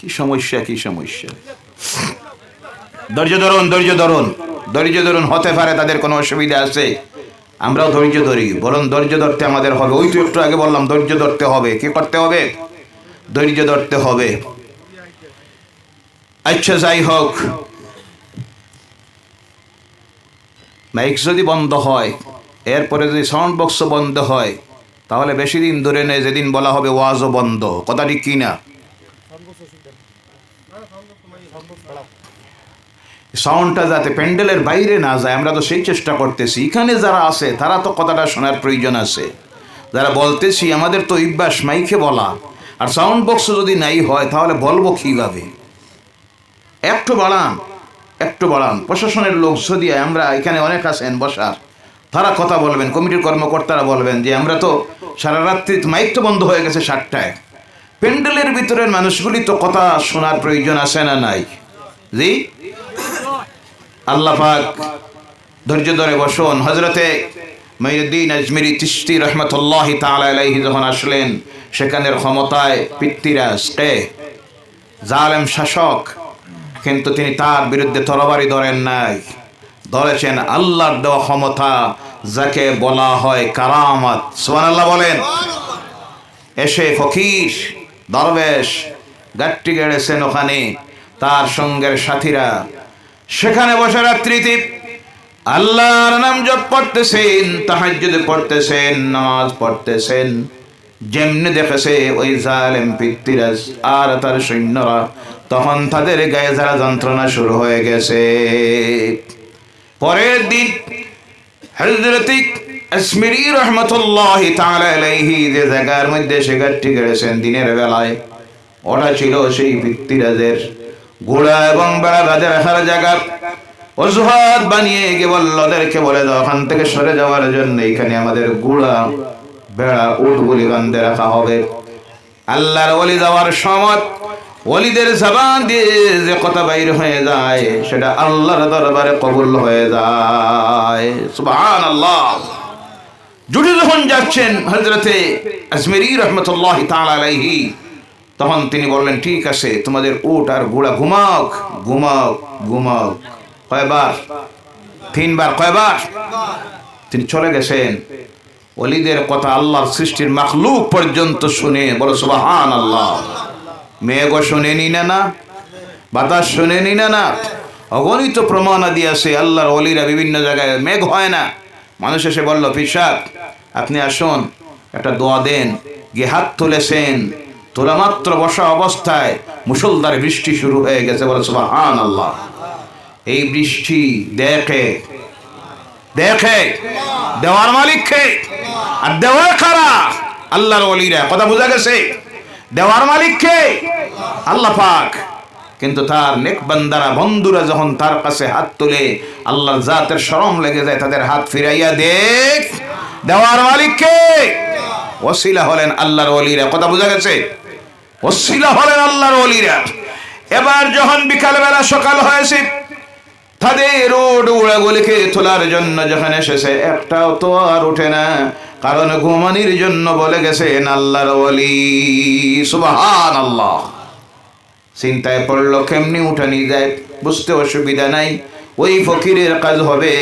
কি সমস্যা কি সমস্যা? ধৈর্য ধরুন ধৈর্য ধরুন ধৈর্য ধরুন, হতে পারে তাদের কোনো অসুবিধা আছে। আমরাও ধৈর্য ধরি, বরং ধৈর্য ধরতে আমাদের হবে। ওই তো একটু আগে বললাম, ধৈর্য ধরতে হবে। কি করতে হবে? ধৈর্য ধরতে হবে। আচ্ছা যাই হোক। মাইক যদি বন্ধ হয়, এরপরে যদি সাউন্ড বক্স বন্ধ হয়, তাহলে বেশি দিন ধরে নেই, যেদিন বলা হবে ওয়াজও বন্ধ। কথাটি কি না? সাউন্ডটা যাতে প্যান্ডেলের বাইরে না যায়, আমরা তো সেই চেষ্টা করতেছি। এখানে যারা আছে, তারা তো কথাটা শোনার প্রয়োজন আছে। যারা বলতেছি, আমাদের তো অভ্যাস, মাইকে বলা। আর সাউন্ড বক্স যদি নাই হয়, তাহলে বলব কীভাবে? একটু বাড়ান একটু বাড়ান। প্রশাসনের লোক যদি আমরা এখানে অনেক আছেন, বসার। তারা কথা বলবেন, কমিটির কর্মকর্তারা বলবেন যে, আমরা তো সারা রাত্রি মাইক তো বন্ধ হয়ে গেছে সাতটায়। প্যান্ডেলের ভিতরের মানুষগুলি তো কথা শোনার প্রয়োজন আছে না নাই? জি? আল্লাহ পাক ধৈর্য ধরে বসুন। হজরতে মঈনুদ্দিন আজমিরি তিস্তি রহমতুল্লাহ তালাহি যখন আসলেন, সেখানের ক্ষমতায় পিতৃরাজ, কে? জালেম শাসক, কিন্তু তিনি তার বিরুদ্ধে তরবারি ধরেন নাই। ধরেছেন আল্লাহর দেওয়া ক্ষমতা যাকে বলা হয় কারামত। সোহান আল্লাহ বলেন। এসে ফকির, দরবেশ, গাট্টি গেড়েছেন ওখানে। তার সঙ্গের সাথীরা সেখানে বসে রাত্রিতে আল্লাহর নাম জপ পড়তেছেন তাহাজ্জুদ পড়তেছেন, নামাজ পড়তেছেন। যেমনি দেখেছে ওই জালেম পিতৃরাজ আর তার সৈন্যরা, তখন তাদের গায়ে যারা যন্ত্রণা শুরু হয়ে গেছে। পরের দিন হজরতিক আসমিরি রহমতুল্লাহ তালাইহি যে জায়গার মধ্যে সে গাঠটি গেড়েছেন দিনের বেলায়, ওটা ছিল সেই পিতৃরাজের ঘোড়া এবং বেড়া রাজা রাখার জায়গা। অজুহাত বানিয়ে গিয়ে বলল, ওদেরকে বলে দাও ওখান থেকে সরে যাওয়ার জন্য এখানে আমাদের ঘোড়া, বেড়া উটগুলি বান্ধে রাখা হবে। আল্লাহর ওলি যাওয়ার সময় ওলিদের জবান দিয়ে যে কথা বাইর হয়ে যায়, সেটা আল্লাহর দরবারে কবুল হয়ে যায়। সুবহান আল্লাহ জুড়ে যখন যাচ্ছেন হজরতে আজমেরি রহমতুল্লাহ তালাহি তখন তিনি বললেন, ঠিক আছে, তোমাদের উট আর ঘোড়া ঘুমাক ঘুমাক ঘুমাক। কয়বার? তিনবার, কয়বার? তিনি চলে গেছেন। অলিদের কথা আল্লাহর সৃষ্টির মাখলুক পর্যন্ত শুনে বলো সুবাহান আল্লাহ মেঘও শোনেনি না না, বাতাস শোনেনি না না অগণিত প্রমাণ আদি আছে, আল্লাহর অলিরা বিভিন্ন জায়গায় মেঘ হয় না। মানুষ এসে বলল পিসাব আপনি আসুন, একটা দোয়া দেন, গিয়ে হাত তুলেছেন। তোলা মাত্র বসা অবস্থায় মুসলধারে বৃষ্টি শুরু হয়ে গেছে, বলে সুবাহান আল্লাহ এই বৃষ্টি দেখে দেখে, দেওয়ার মালিক খে আর দেওয়ার খারা আল্লাহর অলিরা কথা বোঝা গেছে। দেওয়ার মালিক কে আল্লাহ পাক। কিন্তু তার নেক বান্দারা, বন্ধুরা যখন তার কাছে হাত তুলে আল্লাহর জাতের শরম লেগে যায়, তাদের হাত ফিরাইয়া দেখ। দেওয়ার মালিক কে ওসিলা হলেন আল্লাহর অলিরা কথা বোঝা গেছে। ওসিলা হলেন আল্লাহর অলিরা এবার যখন বিকালবেলা সকাল হয়েছে, তাদের রোড উড়াগুলিকে তোলার জন্য যখন এসেছে, একটাও তো আর ওঠে না। কারণ ঘুমানির জন্য বলে গেছেন আল্লাহর ওলি। সুবাহান আল্লাহ চিন্তায় পড়ল, কেমনি উঠানি যায়? বুঝতে অসুবিধা নাই। ওই ফকিরের কাজ হবে।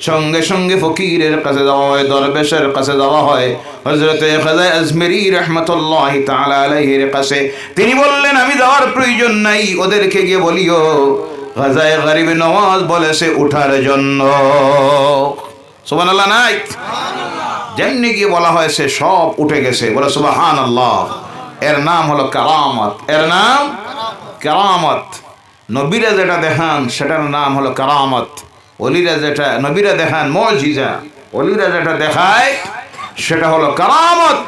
সঙ্গে সঙ্গে ফকিরের কাছে যাওয়া হয় দরবেশের কাছে যাওয়া হয়। হজরত খাজা আজমেরি রহমতুল্লাহ তাআলা কাছে তিনি বললেন আমি যাওয়ার প্রয়োজন নাই ওদেরকে গিয়ে বলিও। গাজায় গরিব নওয়াজ বলেছে উঠার জন্য। সুবান আল্লাহ নাই যেমনি গিয়ে বলা হয়েছে সব উঠে গেছে। বলে সুবাহান আল্লাহ এর নাম হলো কারামত। এর নাম? কারামত। নবীরা যেটা দেখান সেটার নাম হলো কারামত। অলিরা যেটা, নবীরা দেখান, মজিজা। অলিরা যেটা দেখায়, সেটা হলো কারামত।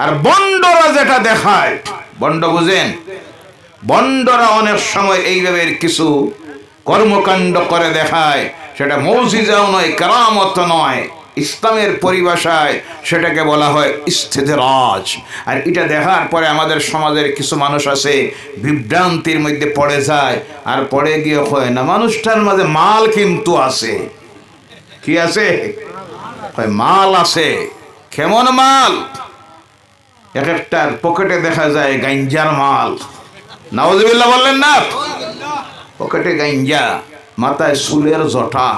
আর বন্ডরা যেটা দেখায়, বন্ড বুঝেন? বন্ডরা অনেক সময় এইভাবে কিছু কর্মকাণ্ড করে দেখায়, সেটা মৌজিজাও নয় কারামত নয়। ইসলামের পরিভাষায় সেটাকে বলা হয় স্থিতিরাজ আর এটা দেখার পরে আমাদের সমাজের কিছু মানুষ আছে, বিভ্রান্তির মধ্যে পড়ে যায়, আর পড়ে গিয়ে হয় না। মানুষটার মাঝে মাল কিন্তু আছে। কি আছে? মাল আছে। কেমন মাল? এক একটার পকেটে দেখা যায় গাঞ্জার মাল। নওয়াজবিল্লাহ বললেন না? পকেটে গাঞ্জা, মাথায় সুলের জটা।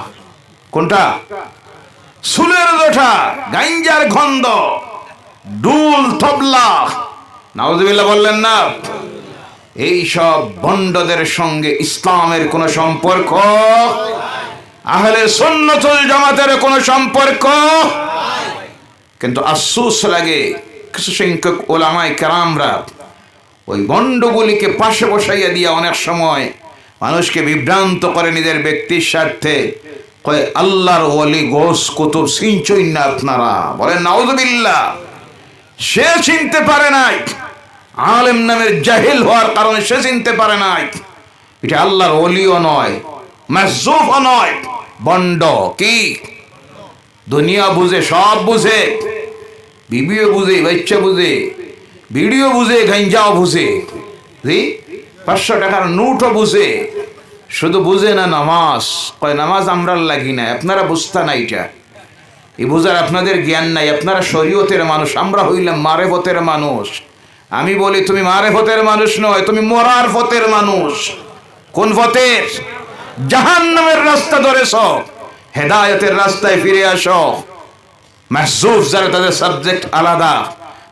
কোনটা? সুলের জটা গাঞ্জার গন্ধ, ডুল তবলা। নওয়াজবিল্লাহ বললেন না এই সব বন্ডদের সঙ্গে ইসলামের কোনো সম্পর্ক? আহলে সুন্নতুল জামাতের কোনো সম্পর্ক? কিন্তু আফসোস লাগে কিছু সংখ্যক ওলামায় কেরামরা ওই গণ্ডগুলিকে পাশে বসাইয়া দিয়া অনেক সময় মানুষকে বিভ্রান্ত করে নিজের ব্যক্তির স্বার্থে কয়, আল্লাহর ওলি গোস কুতুব সিঞ্চই না আপনারা। বলেন নাউজুবিল্লাহ, সে চিনতে পারে নাই। আলেম নামের জাহিল হওয়ার কারণে সে চিনতে পারে নাই। এটা আল্লাহর অলিও নয় মাসুফও নয়, বন্ড কি? দুনিয়া বুঝে, সব বুঝে, বিবিও বুঝে, বাচ্চা বুঝে ভিডিও বুঝে, গাঞ্জাও বুঝে। জি? পাঁচশো টাকার নোটও বুঝে। শুধু বুঝে না নামাজ। কয়, নামাজ আমরা লাগি না, আপনারা বুঝতা না এটা এই বুঝার আপনাদের জ্ঞান নাই, আপনারা শরীয়তের মানুষ, আমরা হইলাম মারেফতের মানুষ। আমি বলি, তুমি মারেফতের মানুষ নয়, তুমি মরার ফতের মানুষ। কোন ফতের? জাহান নামের রাস্তা ধরেছ, হেদায়তের রাস্তায় ফিরে আসো। মাহজুফ যারা তাদের সাবজেক্ট আলাদা।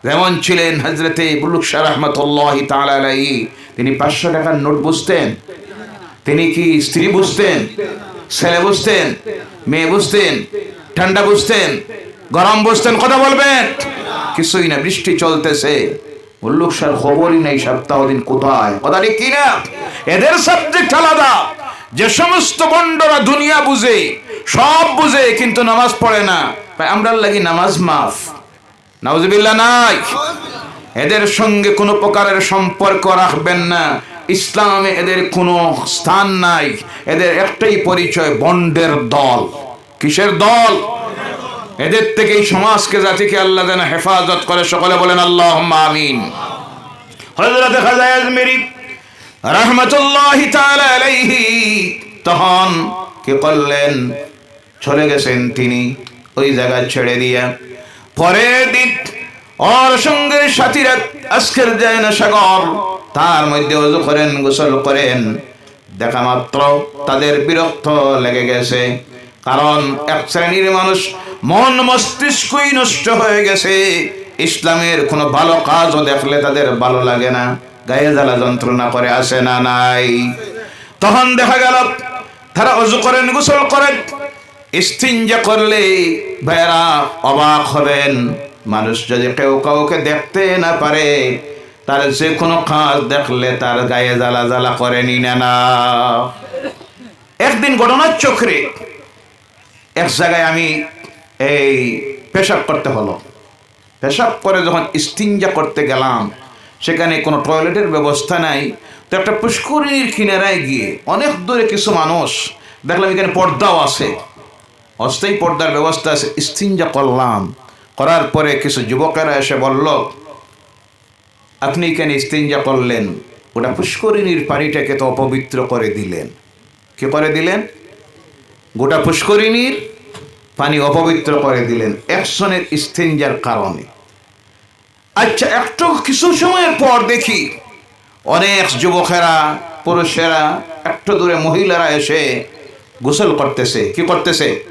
যেমন ছিলেন হজরতে বুলুক রহমতুল্লাহ তালাই তিনি পাঁচশো টাকার নোট বুঝতেন। তিনি কি স্ত্রী বুঝতেন, ছেলে বুঝতেন, মেয়ে বুঝতেন, ঠান্ডা বুঝতেন, গরম বুঝতেন, কথা বলবেন? কিছুই না, বৃষ্টি চলতেছে। উল্লুক স্যার খবরই নেই, সপ্তাহ দিন কোথায়? কথা ঠিক কিনা? এদের সাবজেক্ট আলাদা। যে সমস্ত বন্ডরা দুনিয়া বুঝে, সব বুঝে, কিন্তু নামাজ পড়ে না। তাই আমরা লাগি নামাজ মাফ। নাই। এদের সঙ্গে কোনো প্রকারের সম্পর্ক রাখবেন না। ইসলামে এদের কোনো স্থান নাই। এদের একটাই পরিচয়, বন্ডের দল। কিসের দল? এদের থেকে এই সমাজকে, জাতিকে আল্লাহ যেন হেফাজত করে, সকলে বলেন আল্লাহ আমিন। আলাইহি তখন কি করলেন? চলে গেছেন তিনি ওই জায়গা ছেড়ে দিয়া। পরের দিন ওর সঙ্গে সাথীরা আজকের যায় না সাগর তার মধ্যে অজু করেন, গোসল করেন। দেখা মাত্র তাদের বিরক্ত লেগে গেছে। কারণ এক শ্রেণির মানুষ মন মস্তিষ্কই নষ্ট হয়ে গেছে। ইসলামের কোনো ভালো কাজও দেখলে তাদের ভালো লাগে না। গায়ে জ্বালা যন্ত্রণা করে আসে না, নাই। তখন দেখা গেল, তারা অজু করেন, গোসল করেন। ইস্তিনজা করলে ভাইরা অবাক হবেন। মানুষ যদি কেউ কাউকে দেখতে না পারে তার যে কোনো কাজ দেখলে তার গায়ে জ্বালা জ্বালা করেনি না না একদিন ঘটনার চোখরে এক জায়গায় আমি এই পেশাব করতে হলো। পেশাব করে যখন ইস্তিনজা করতে গেলাম, সেখানে কোনো টয়লেটের ব্যবস্থা নাই। তো একটা পুষ্করিণীর কিনারায় গিয়ে অনেক দূরে কিছু মানুষ দেখলাম এখানে পর্দাও আছে। অস্থায়ী পর্দার ব্যবস্থা আছে ইস্তিনজা করলাম। করার পরে কিছু যুবকেরা এসে বলল আপনি এখানে ইস্তিনজা করলেন? ওটা পুষ্করিণীর পানিটাকে তো অপবিত্র করে দিলেন। কি করে দিলেন? গোটা পুষ্করিণীর পানি অপবিত্র করে দিলেন একশনের ইস্তিনজার কারণে। আচ্ছা একটু কিছু সময়ের পর দেখি। অনেক যুবকেরা, পুরুষেরা, একটু দূরে মহিলারা এসে গোসল করতেছে। কি করতেছে?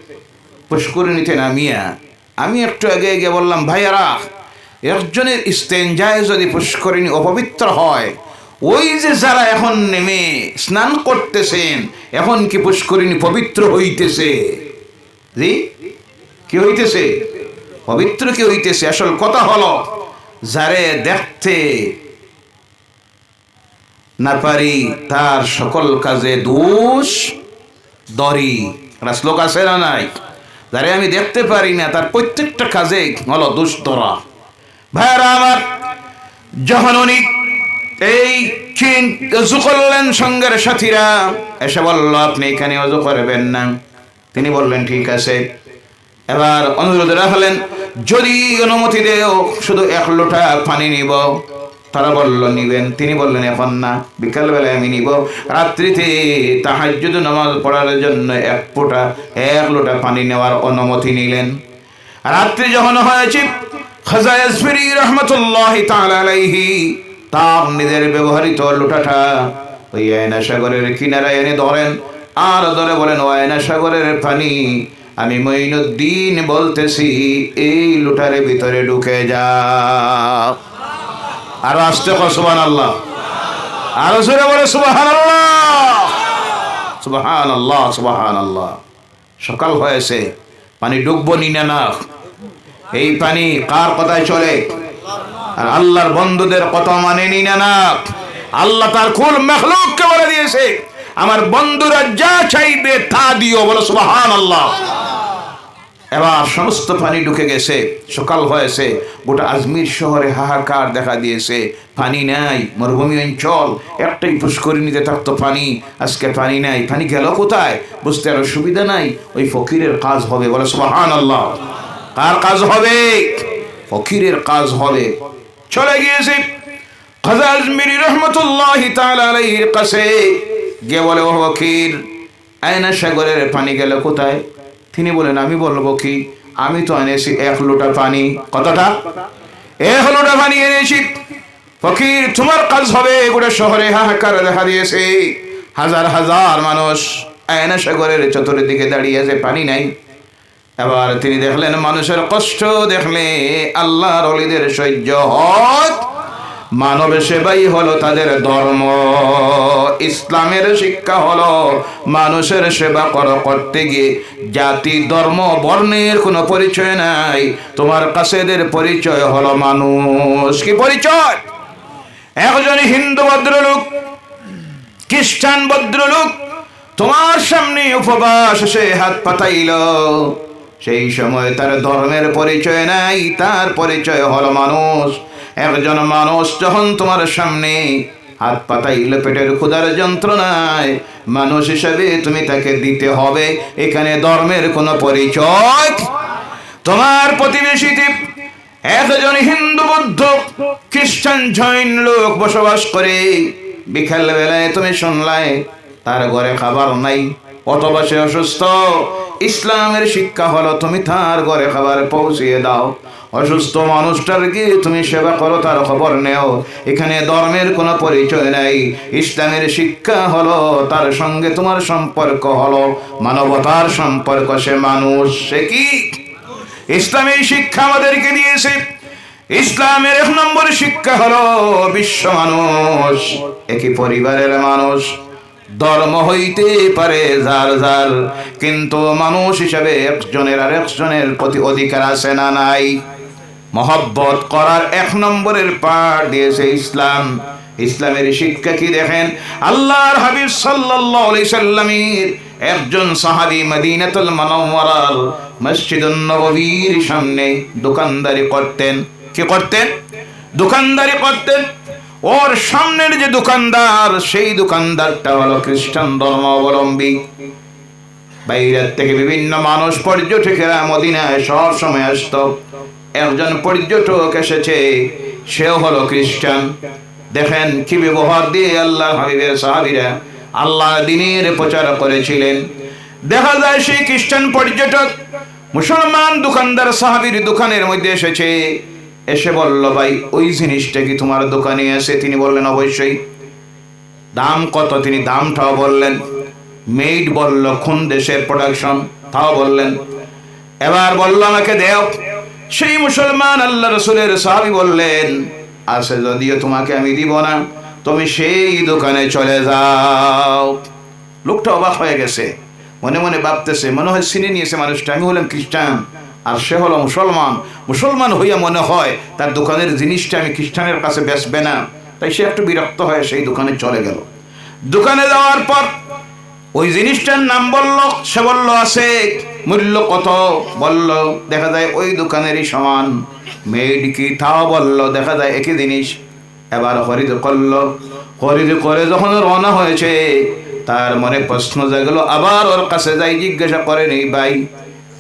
পুষ্করিণীতে নামিয়া। আমি একটু আগে গিয়ে বললাম, ভাইয়ারা একজনের ইস্তেঞ্জায় যদি পুষ্করিণী অপবিত্র হয়, ওই যে যারা এখন নেমে স্নান করতেছেন, এখন কি পুষ্করিণী পবিত্র হইতেছে? জি? কি হইতেছে? পবিত্র কি হইতেছে? আসল কথা হলো, যারে দেখতে না পারি, তার সকল কাজে দোষ, দরি। একটা শ্লোক আছে না নাই? যারে আমি দেখতে পারি না, তার প্রত্যেকটা কাজে হলো দোষ ধরা ভাইয়ারা আমার, যখন উনি এই চিন অজু করলেন সঙ্গের সাথীরা, এসে বলল, আপনি এখানে অজু করবেন না। তিনি বললেন, ঠিক আছে। এবার অনুরোধ রাখলেন, যদি অনুমতি দেও, শুধু এক লোটা পানি নিব। তারা বলল, নিবেন। তিনি বললেন, এখন না, বিকালবেলায় আমি নিব। রাত্রিতে তাহাজ্জুদ নামাজ পড়ার জন্য এক ফোঁটা, এক লোটা পানি নেওয়ার অনুমতি নিলেন। রাত্রি যখন হয়েছে খাজা ইয়াসফিরি রহমতুল্লাহ তাআলা আলাইহি তার নিজের ব্যবহৃত লোটাটা ওই আয়না সাগরের কিনারায় এনে ধরেন। আর ধরে বলেন, ও আয়না সাগরের পানি, আমি মঈনুদ্দিন বলতেছি, এই লুটারে ভিতরে ঢুকে যা। আর আসতে সুবাহ আল্লাহ আরও জোরে বলে সুবাহান সুবাহান আল্লাহ সুবাহান আল্লাহ সকাল হয়েছে, পানি ডুববো নিনা না। এই পানি কার কথায় চলে? আর আল্লাহর বন্ধুদের কথা মানে নিনা না আল্লাহ তার কুল মেখলুককে বলে দিয়েছে, আমার বন্ধুরা যা চাইবে তা দিও। বলো সুবাহান আল্লাহ এবার সমস্ত পানি ঢুকে গেছে, সকাল হয়েছে, গোটা আজমির শহরে হাহাকার দেখা দিয়েছে। পানি নাই, মরুভূমি অঞ্চল, একটাই পুষ্করিণীতে থাকতো পানি আজকে পানি নাই। পানি গেল কোথায়? বুঝতে আর সুবিধা নাই, ওই ফকিরের কাজ হবে। বলে সুবাহান আল্লাহ কার কাজ হবে। ফকিরের কাজ হবে। চলে গিয়েছে। খাজা আজমিরি রহমতুল্লাহ তালার কাছে। গিয়ে বলে ও ফকির, আয়না সাগরের পানি গেল কোথায়? তিনি বলেন, আমি বলব কি, আমি তো এনেছি এক লোটা পানি। কতটা এক লোটা পানি এনেছি। ফকির, তোমার কাজ হবে। গোটা শহরে হাহাকার দেখা দিয়েছে। হাজার হাজার মানুষ আয়না সাগরের চতুর্দিকে দাঁড়িয়ে আছে, পানি নাই। এবার তিনি দেখলেন মানুষের কষ্ট দেখলে আল্লাহর অলিদের সহ্য হয় মানব সেবাই হলো তাদের ধর্ম। ইসলামের শিক্ষা হলো মানুষের সেবা কর করতে গিয়ে। জাতি, ধর্ম, বর্ণের কোনো পরিচয় নাই। তোমার কাছে এদের পরিচয় হলো মানুষ। কি পরিচয়? একজন হিন্দু ভদ্রলোক, খ্রিস্টান ভদ্রলোক, তোমার সামনে উপবাস সে হাত পাতাইল। সেই সময় তার ধর্মের পরিচয় নাই, তার পরিচয় হলো মানুষ। একজন মানুষ যখন তোমার সামনে হাত পাতাইল পেটের ক্ষুধার যন্ত্রণায় মানুষ হিসাবে তুমি তাকে দিতে হবে, এখানে ধর্মের কোনো পরিচয় তোমার প্রতিবেশীতে একজন হিন্দু বৌদ্ধ খ্রিস্টান জৈন লোক বসবাস করে। বিকাল বেলায় তুমি শুনলাই তার ঘরে খাবার নাই। অথবা সে অসুস্থ। ইসলামের শিক্ষা হলো তুমি তার ঘরে খাবার পৌঁছিয়ে দাও। অসুস্থ মানুষটার গিয়ে তুমি সেবা করো তার খবর নেও? এখানে ধর্মের কোনো পরিচয় নাই। ইসলামের শিক্ষা হলো তার সঙ্গে তোমার সম্পর্ক হলো। মানবতার সম্পর্ক, সে মানুষ, সে কি? ইসলামের শিক্ষা আমাদেরকে দিয়েছে। ইসলামের এক নম্বর শিক্ষা হলো বিশ্ব মানুষ, একই পরিবারের মানুষ। ধর্ম হইতে পারে যার যার কিন্তু মানুষ হিসাবে একজনের আর একজনের প্রতি অধিকার আছে না নাই। মহব্বত করার এক নম্বরের পাঠ দিয়েছে ইসলাম। ইসলামের শিক্ষা কি দেখেন? আল্লাহর হাবিব সাল্লাল্লাহু সাল্লামের একজন সাহাবী মদিনাতুল মুনাওয়ারার মসজিদুন নববীর সামনে দোকানদারি করতেন। কি করতেন? দোকানদারি করতেন। ওর সামনের যে দোকানদার, সেই দোকানদারটা হলো খ্রিস্টান ধর্ম অবলম্বী বাইরের থেকে বিভিন্ন মানুষ পর্যটকেরা মদিনায় সব সময় আসতো। একজন পর্যটক এসেছে, সেও হলো খ্রিস্টান। দেখেন কি ব্যবহার দিয়ে আল্লাহ হাবিবের সাহাবিরা আল্লাহ দিনের প্রচার করেছিলেন। দেখা যায় সেই খ্রিস্টান পর্যটক মুসলমান দোকানদার সাহাবির দোকানের মধ্যে এসেছে। এসে বলল, ভাই, ওই জিনিসটা কি তোমার দোকানে আছে তিনি বললেন, অবশ্যই। দাম কত? তিনি দামটাও বললেন। মেড বলল কোন দেশের প্রোডাকশন তাও বললেন। এবার বলল, আমাকে দেও। সেই মুসলমান আল্লাহ রসুলের সাহাবি বললেন আছে যদিও তোমাকে আমি দিব না, তুমি সেই দোকানে চলে যাও। লোকটা অবাক হয়ে গেছে, মনে মনে ভাবতেছে, মনে হয় চিনে নিয়েছে মানুষটা। আমি হলাম খ্রিস্টান। আর সে হলো মুসলমান। মুসলমান হইয়া মনে হয় তার দোকানের জিনিসটা আমি খ্রিস্টানের কাছে বেচবে না। তাই সে একটু বিরক্ত হয়ে সেই দোকানে চলে গেল। দোকানে যাওয়ার পর ওই জিনিসটার নাম বলল, সে বলল আছে মূল্য কত? বলল, দেখা যায় ওই দোকানেরই সমান। মেড কি তাও বলল, দেখা যায় একই জিনিস। এবার খরিদ করল। খরিদ করে যখন রওনা হয়েছে, তার মনে প্রশ্ন জাগলো, আবার ওর কাছে যাই, জিজ্ঞাসা করেন এই ভাই।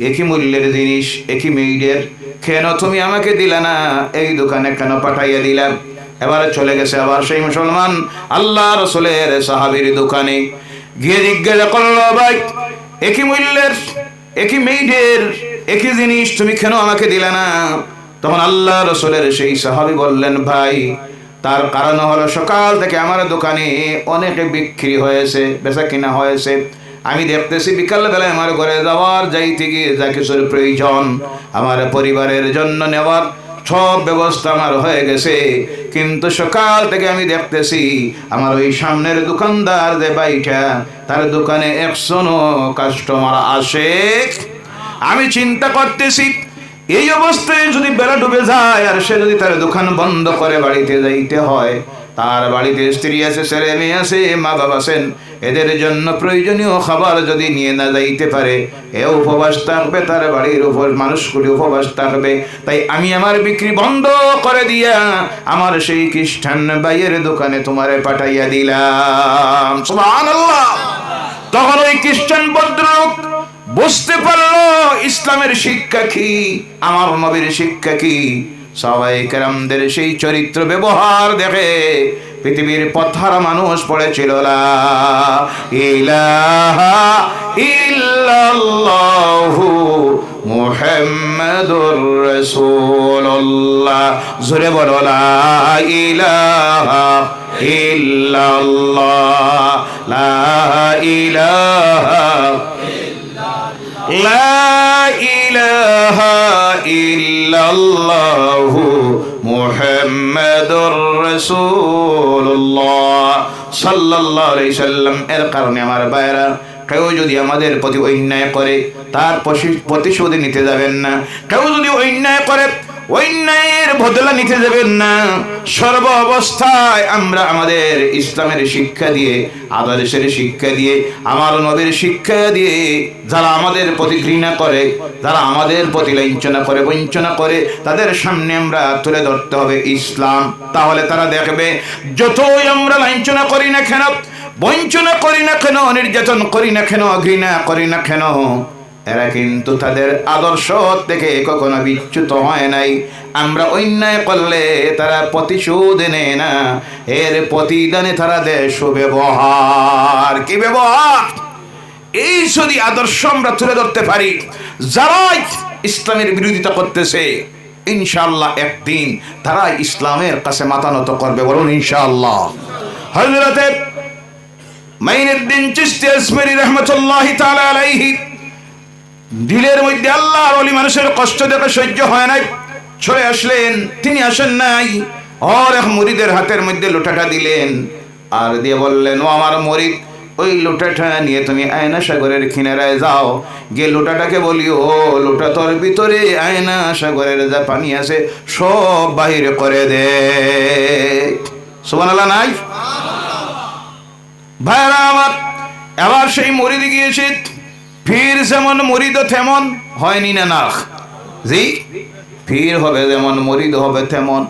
একই মূল্যের জিনিস, একই মেইডের কেন তুমি আমাকে দিলে না? এই দোকানে কেন পাঠাইয়া দিলাম এবারে চলে গেছে আবার সেই মুসলমান, আল্লাহ রসুলের সাহাবির দোকানে। গিয়ে জিজ্ঞাসা করল, ভাই, একই মূল্যের, একই মেইডের একই জিনিস তুমি কেন আমাকে দিলে না? তখন আল্লাহ রসুলের সেই সাহাবি বললেন, ভাই, তার কারণ হলো সকাল থেকে আমার দোকানে অনেকে বিক্রি হয়েছে বেচা কিনা হয়েছে। আমি দেখতেছি বিকাল বেলায় আমার ঘরে যাওয়ার যাইতে গিয়ে যা কিছুর প্রয়োজন, আমার পরিবারের জন্য নেওয়ার সব ব্যবস্থা আমার হয়ে গেছে। কিন্তু সকাল থেকে আমি দেখতেছি আমার ওই সামনের দোকানদার যে বাইটা তার দোকানে একশনও কাস্টমার আসে। আমি চিন্তা করতেছি, এই অবস্থায় যদি বেলা ডুবে যায় আর সে যদি তার দোকান বন্ধ করে বাড়িতে যাইতে হয় তার বাড়িতে স্ত্রী আছে, ছেলে মেয়ে আছে, মা বাবা আছেন। এদের জন্য প্রয়োজনীয় খাবার যদি নিয়ে না যাইতে পারে, এ উপবাস থাকবে, তার বাড়ির উপর মানুষগুলি উপবাস থাকবে। তাই আমি আমার বিক্রি বন্ধ করে দিয়া আমার সেই খ্রিস্টান ভাইয়ের দোকানে তোমারে পাঠাইয়া দিলাম। তখন ওই খ্রিস্টান ভদ্রলোক বুঝতে পারল, ইসলামের শিক্ষা কি, আমার নবীর শিক্ষা কি। সাহাইকারদের সেই চরিত্র ব্যবহার দেখে পৃথিবীর পথার মানুষ পড়েছিল, লা ইলাহা জোরে বলো, লা ইলাহা ইলাহা লা ইলাহা ইল্লাল্লাহু মুহাম্মাদুর রাসূলুল্লাহ সাল্লাল্লাহু আলাইহি সাল্লাম। এর কারণে আমার ভাইরা কেউ যদি আমাদের প্রতি অন্যায় করে, তার প্রতিশোধ নিতে যাবেন না। কেউ যদি অন্যায় করে অন্যায়ের বদলা নিতে যাবেন না। সর্ব অবস্থায় আমরা আমাদের ইসলামের শিক্ষা দিয়ে, আদর্শের শিক্ষা দিয়ে, আমার নবীর শিক্ষা দিয়ে যারা আমাদের প্রতি ঘৃণা করে, যারা আমাদের প্রতি লাঞ্ছনা করে, বঞ্চনা করে, তাদের সামনে আমরা তুলে ধরতে হবে ইসলাম। তাহলে তারা দেখবে, যতই আমরা লাঞ্ছনা করি না কেন, বঞ্চনা করি না কেন, নির্যাতন করি না কেন, ঘৃণা করি না কেন এরা কিন্তু তাদের আদর্শ থেকে কখনো বিচ্যুত হয় নাই। আমরা অন্যায় করলে তারা প্রতিশোধ নেয় না। এর প্রতিদানে তারা দেশ সুব্যবহার কি ব্যবহার? এই যদি আদর্শ আমরা তুলে ধরতে পারি, যারাই ইসলামের বিরোধিতা করতেছে ইনশাল্লাহ একদিন তারা ইসলামের কাছে মাথা নত করবে বলুন ইনশাআল্লাহ। হজরতে মাইনুদ্দিন চিশতি আসমারি রহমতুল্লাহি তাআলা আলাইহি দিলের মধ্যে আল্লাহর অলি মানুষের কষ্ট দেখে সহ্য হয় নাই। ছড়ে আসলেন, তিনি আসেন নাই। আর এক মুরিদের হাতের মধ্যে লোটাটা দিলেন। আর দিয়ে বললেন, ও আমার মরিদ ওই লোটাটা নিয়ে তুমি আয়না সাগরের কিনারায় যাও। গিয়ে লোটাটাকে বলি, ও, লোটা তোর ভিতরে, আয়না সাগরের যা পানি আছে, সব বাহিরে করে দে। সুবহানাল্লাহ, নাই? ভাইরা আমার, এবার সেই মরিদ গিয়েছে ফির যেমন মরিদ তেমন, হয়নি না না জি? ফির হবে যেমন মরিদ হবে তেমন।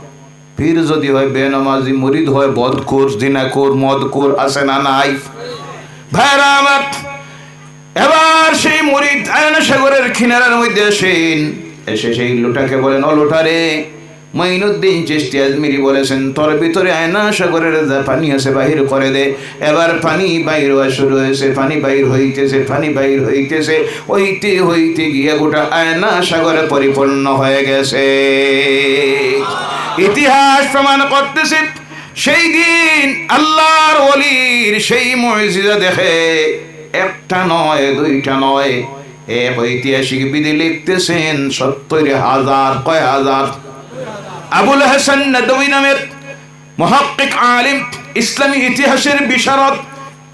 ফির যদি হয় বেনমাজি, মরিদ হয় বদকুর দিনাকুর মদকুর, আছে না নাই? ভাইরা এবার সেই মরিদ আয়না সাগরের কিনারার মধ্যে আসেন। এসে সেই লোটাকে বলেন, ও লোটা রে মঈনুদ্দিন চিস্তি আজমিরি বলেছেন, তোর ভিতরে আয়না সাগরের পানি আছে বাহির করে দে। এবার পানি বাইর হওয়া শুরু হয়েছে, পানি বাইর হইতেছে, পানি বাইর হইতেছে। হইতে হইতে গিয়ে গোটা আয়না সাগরে পরিপূর্ণ হয়ে গেছে। ইতিহাস প্রমাণ করতেছে, সেই দিন আল্লাহর ওলির সেই মসজিদে দেখে একটা নয়, দুইটা নয়, এক ঐতিহাসিক বিধি লিখতেছেন, সত্তর হাজার, কয় হাজার আবুল হাসান নদী নামের মহাক্কিক আলিম ইসলামী ইতিহাসের বিশারদ।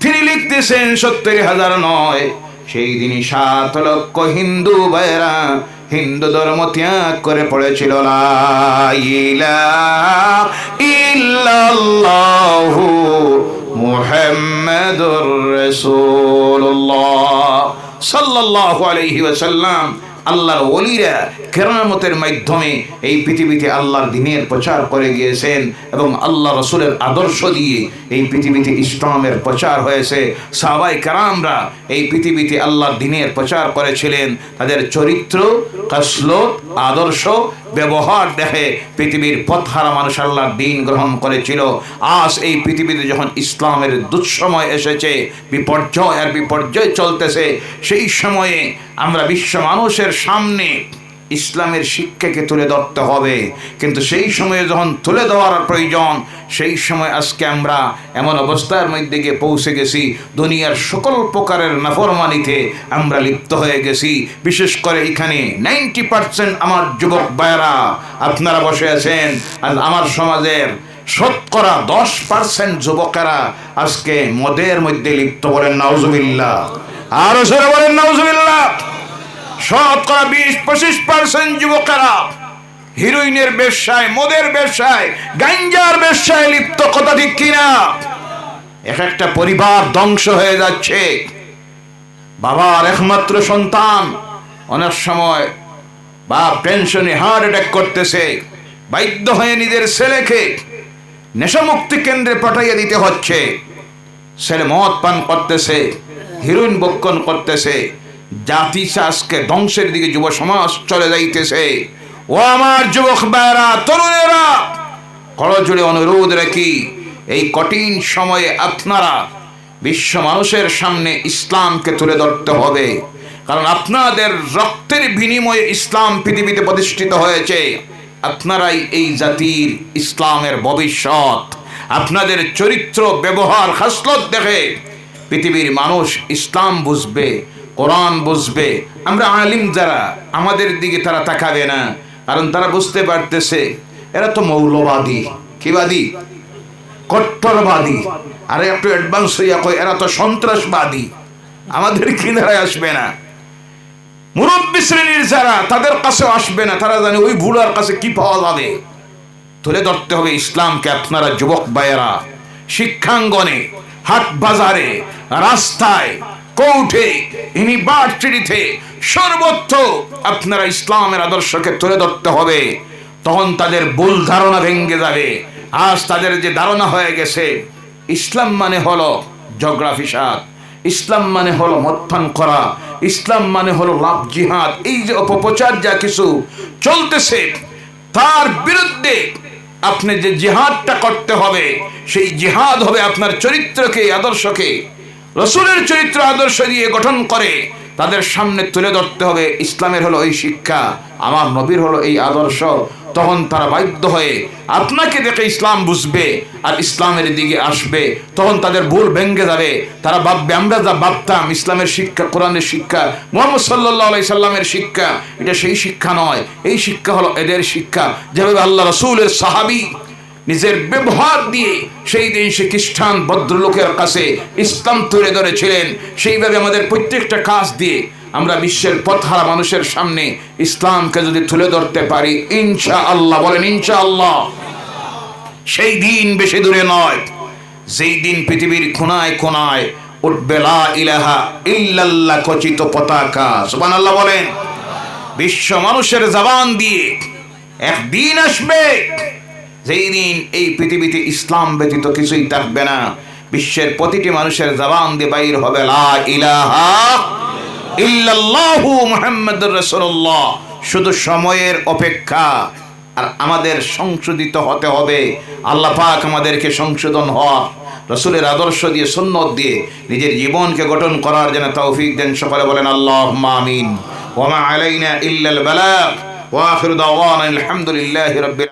তিনি লিখতেছেন সত্তর হাজার নয়। সেই দিনই সাত লক্ষ হিন্দু ভাইরা হিন্দু ধর্ম ত্যাগ করে পড়েছিল। ইল্লাল্লাহু মুহাম্মাদুর রাসূলুল্লাহ আলাইহি আল্লাহর অলিরা কেরামতের মাধ্যমে এই পৃথিবীতে আল্লাহর দিনের প্রচার করে গিয়েছেন এবং আল্লাহ রসুলের আদর্শ দিয়ে এই পৃথিবীতে ইসলামের প্রচার হয়েছে। সাবাই কারামরা এই পৃথিবীতে আল্লাহর দিনের প্রচার করেছিলেন। তাদের চরিত্র, কাসলত, আদর্শ ব্যবহার দেখে পৃথিবীর পথহারা মানুষ আল্লাহর দিন গ্রহণ করেছিল। আজ এই পৃথিবীতে যখন ইসলামের দুঃসময় এসেছে, বিপর্যয় আর বিপর্যয় চলতেছে, সেই সময়ে আমরা বিশ্ব মানুষের সামনে ইসলামের শিক্ষাকে তুলে ধরতে হবে। কিন্তু সেই সময়ে যখন তুলে দেওয়ার প্রয়োজন, সেই সময় আজকে আমরা এমন অবস্থার মধ্যে গিয়ে পৌঁছে গেছি। দুনিয়ার সকল প্রকারের নাফরমানিতে আমরা লিপ্ত হয়ে গেছি। বিশেষ করে এখানে নাইনটি পার্সেন্ট আমার যুবক ভাইয়েরা, আপনারা বসে আছেন আর আমার সমাজের শতকরা দশ পার্সেন্ট যুবকেরা আজকে মদের মধ্যে লিপ্ত বলেন নাউজুবিল্লাহ। আরও সরে বলেন নাউজুবিল্লাহ। শতকরা বিশ, পঁচিশ পার্সেন্ট যুবকেরা। হিরোইনের ব্যবসায়, মদের ব্যবসায়, গাঞ্জার ব্যবসায় লিপ্ত, কথা ঠিক কিনা? এক একটা পরিবার ধ্বংস হয়ে যাচ্ছে। বাবার একমাত্র সন্তান। অনেক সময় বা টেনশনে হার্ট অ্যাটাক করতেছে। বাধ্য হয়ে নিজের ছেলেকে নেশামুক্তি কেন্দ্রে পাঠাইয়া দিতে হচ্ছে। ছেলে মদ পান করতেছে, হিরোইন বক্ষণ করতেছে। জাতি আজকে ধ্বংসের দিকে যুব সমাজ চলে যাইতেছে। ও আমার যুবক ভাইয়েরা, তরুণেরা করজোড়ে অনুরোধ রাখি এই কঠিন সময়ে আপনারা বিশ্ব মানুষের সামনে ইসলামকে তুলে ধরতে হবে। কারণ আপনাদের রক্তের বিনিময়ে ইসলাম পৃথিবীতে প্রতিষ্ঠিত হয়েছে। আপনারাই এই জাতির ইসলামের ভবিষ্যৎ। আপনাদের চরিত্র, ব্যবহার হাসলত দেখে পৃথিবীর মানুষ ইসলাম বুঝবে। কোরআন বুঝবে। আমরা আলিম যারা, আমাদের দিকে তারা তাকাবে না। কারণ তারা বুঝতে পারতেছে, এরা তো মৌলবাদী। কিবাদী কট্টরবাদী। আর একটু অ্যাডভান্স হইয়া কয়, এরা তো সন্ত্রাসবাদী। আমাদের কিনারায় আসবে না। মুরব্বী শ্রেণির যারা, তাদের কাছে আসবে না। তারা জানে ওই ভুলার কাছে কি পাওয়া যাবে। তুলে ধরতে হবে ইসলামকে আপনারা যুবক ভাইয়েরা। শিক্ষাঙ্গনে, হাট বাজারে, রাস্তায় কৌঠে ইউনিভার্সিটিতে সর্বত্র আপনারা ইসলামের আদর্শকে তুলে ধরতে হবে। তখন তাদের ভুল ধারণা ভেঙে যাবে। আজ তাদের যে ধারণা হয়ে গেছে, ইসলাম মানে হলো জগ্রাফি সাত ইসলাম মানে হলো মদপান করা। ইসলাম মানে হলো লাভ, জিহাদ। এই যে অপপ্রচার যা কিছু চলতেছে, তার বিরুদ্ধে আপনি যে জিহাদটা করতে হবে, সেই জিহাদ হবে আপনার চরিত্রকে, আদর্শকে রসুলের চরিত্র আদর্শ দিয়ে গঠন করে তাদের সামনে তুলে ধরতে হবে। ইসলামের হলো এই শিক্ষা, আমার নবীর হলো এই আদর্শ। তখন তারা বাধ্য হয়ে আপনাকে দেখে ইসলাম বুঝবে আর ইসলামের দিকে আসবে। তখন তাদের ভুল ভেঙ্গে যাবে। তারা ভাববে, আমরা যা ভাবতাম ইসলামের শিক্ষা, কোরআনের শিক্ষা, মোহাম্মদ সাল্লাহ সাল্লামের শিক্ষা, এটা সেই শিক্ষা নয়। এই শিক্ষা হলো এদের শিক্ষা। যেভাবে আল্লাহ রসুলের সাহাবি নিজের ব্যবহার দিয়ে সেই দিন সে খ্রিস্টান ভদ্রলোকের কাছে ইসলাম তুলে ধরেছিলেন। সেইভাবে আমাদের প্রত্যেকটা কাজ দিয়ে আমরা বিশ্বের পথহারা মানুষের সামনে ইসলামকে যদি তুলে ধরতে পারি ইনশা আল্লাহ বলেন ইনশা আল্লাহ সেই দিন বেশি দূরে নয়। যেই দিন পৃথিবীর কোনায় কোনায় উঠবে, লা ইলাহা ইল্লাল্লাহ খচিত পতাকা। বলেন, বিশ্ব মানুষের জবান দিয়ে একদিন আসবে যেই দিন এই পৃথিবীতে ইসলাম ব্যতীত কিছুই থাকবে না। বিশ্বের প্রতিটি মানুষের জবান দিয়ে বাইর হবে, লা ইলাহা ইল্লাল্লাহু মুহাম্মাদুর রাসূলুল্লাহ। শুধু সময়ের অপেক্ষা। আর আমাদের সংশোধিত হতে হবে। আল্লাহ পাক আমাদেরকে সংশোধন হওয়া, রসুলের আদর্শ দিয়ে, সুন্নত দিয়ে, নিজের জীবনকে গঠন করার জন্য তৌফিক দেন। সকলে বলেন আল্লাহ মামিন ওমা আলাইনা ইল্লাল বালাগ। ওয়া আখিরু দাওয়ানা আলহামদুলিল্লাহি রাব্বিল